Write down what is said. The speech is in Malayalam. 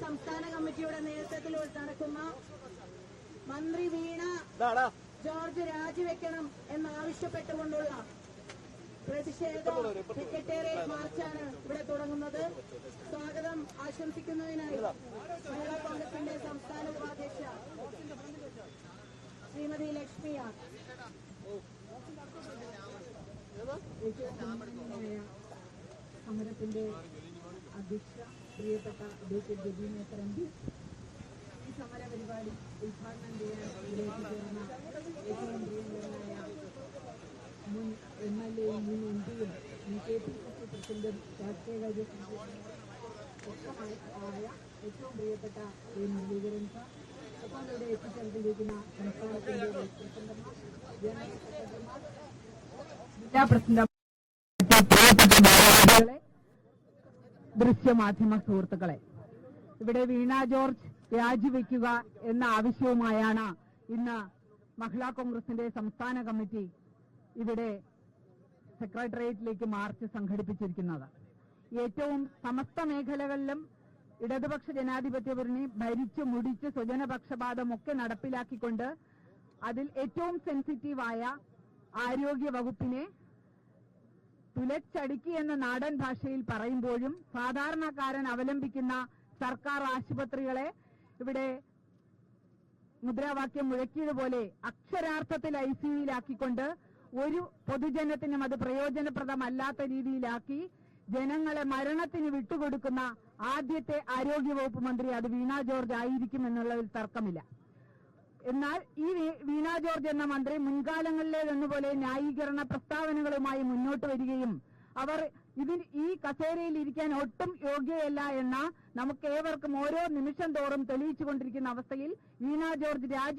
സംസ്ഥാന കമ്മിറ്റിയുടെ നേതൃത്വത്തിൽ നടക്കുന്ന മന്ത്രി വീണ ജോർജ് രാജിവെക്കണം എന്നാവശ്യപ്പെട്ടുകൊണ്ടുള്ള പ്രതിഷേധ സെക്രട്ടേറിയറ്റ് മാർച്ചാണ് ഇവിടെ തുടങ്ങുന്നത്. സ്വാഗതം ആശംസിക്കുന്നതിനായി മഹിളാ കോൺഗ്രസിന്റെ സംസ്ഥാന ഉപാധ്യക്ഷ ശ്രീമതി ലക്ഷ്മിയാണ് സമരത്തിന്റെ അധ്യക്ഷ പ്രിയപ്പെട്ട അഡ്വക്കേറ്റ് ജബീന തരമ്പി ഈ സമര പരിപാടി ഉദ്ഘാടനം ചെയ്യാൻ ഇതിലേക്ക് ചേർന്ന ഏറ്റവും പ്രിയങ്കരനായ മുൻ എം എൽ എയും മുൻ എം പിയും മുൻ കെ പി സി സി പ്രസിഡന്റും രാഷ്ട്രീയകാര്യ ആയ ഏറ്റവും പ്രിയപ്പെട്ട എ മുരളീധരൻ സാർ ഒപ്പം ഇവിടെ എത്തിച്ചേർന്നിരിക്കുന്ന സംസ്ഥാനത്തിന്റെ വൈസ് പ്രസിഡന്റുമാർ ജനറൽ സെക്രട്ടറിമാർ ജില്ലാ പ്രസിഡന്റ് പ്രിയപ്പെട്ട ദൃശ്യമാധ്യമ സുഹൃത്തുക്കളെ ഇവിടെ വീണ ജോർജ് രാജിവെക്കുക എന്ന ആവശ്യവുമായാണ് ഇന്ന് മഹിളാ കോൺഗ്രസിന്റെ സംസ്ഥാന കമ്മിറ്റി ഇവിടെ സെക്രട്ടേറിയറ്റിലേക്ക് മാർച്ച് സംഘടിപ്പിച്ചിരിക്കുന്നത്. ഏറ്റവും സമസ്ത മേഖലകളിലും ഇടതുപക്ഷ ജനാധിപത്യ മുന്നണി ഭരിച്ചു മുടിച്ച് സ്വജനപക്ഷപാതമൊക്കെ നടപ്പിലാക്കിക്കൊണ്ട് അതിൽ ഏറ്റവും സെൻസിറ്റീവായ ആരോഗ്യ വകുപ്പിനെ തുലച്ചടുക്കി എന്ന നാടൻ ഭാഷയിൽ പറയുമ്പോഴും സാധാരണക്കാരൻ അവലംബിക്കുന്ന സർക്കാർ ആശുപത്രികളെ ഇവിടെ മുദ്രാവാക്യം മുഴക്കിയതുപോലെ അക്ഷരാർത്ഥത്തിൽ ഐ സിയിലാക്കിക്കൊണ്ട് ഒരു പൊതുജനത്തിനും അത് പ്രയോജനപ്രദമല്ലാത്ത രീതിയിലാക്കി ജനങ്ങളെ മരണത്തിന് വിട്ടുകൊടുക്കുന്ന ആദ്യത്തെ ആരോഗ്യവകുപ്പ് മന്ത്രി അത് വീണ ജോർജ് ആയിരിക്കും എന്നുള്ളതിൽ തർക്കമില്ല. എന്നാൽ ഈ വീണാ ജോർജ് എന്ന മന്ത്രി മുൻകാലങ്ങളിലേതെന്നുപോലെ ന്യായീകരണ പ്രസ്താവനകളുമായി മുന്നോട്ട് വരികയും അവർ ഇതിൽ ഈ കസേരയിൽ ഇരിക്കാൻ ഒട്ടും യോഗ്യയല്ല എന്ന നമുക്ക് ഏവർക്കും ഓരോ നിമിഷം തോറും തെളിയിച്ചുകൊണ്ടിരിക്കുന്ന അവസ്ഥയിൽ വീണ ജോർജ് രാജി